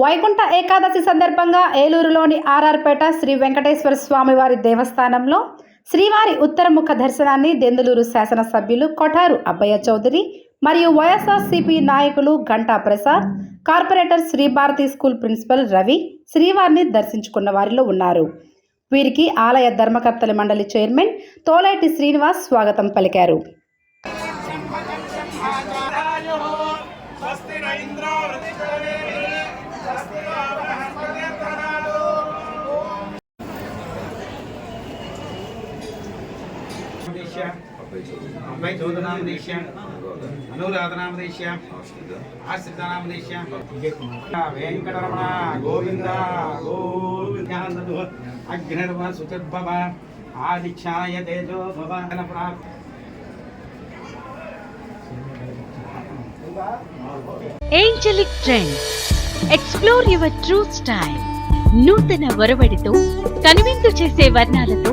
వైకుంఠ ఏకాదశి సందర్భంగా ఏలూరులోని ఆర్ఆర్పేట శ్రీ వెంకటేశ్వర స్వామివారి దేవస్థానంలో శ్రీవారి ఉత్తరముఖ దర్శనాన్ని దెందులూరు శాసనసభ్యులు కొఠారు అబ్బయ్య చౌదరి మరియు వైఎస్ఆర్సీపీ నాయకులు Ganta Prasad corporator Sri Bharathi school principal Ravi శ్రీవారిని దర్శించుకున్న వారిలో ఉన్నారు. వీరికి ఆలయ ధర్మకర్తల మండలి చైర్మన్ తోలేటి శ్రీనివాస్ స్వాగతం పలికారు. స్వస్తి స్వస్తి అబ్బాయి వెంకటరమణ గోవింద అగ్నిర్వ ఆదిక్షాయ తేజో angelic trends explore your true style నూతన ఒరవడితో కనువిందు చేసే వర్ణాలతో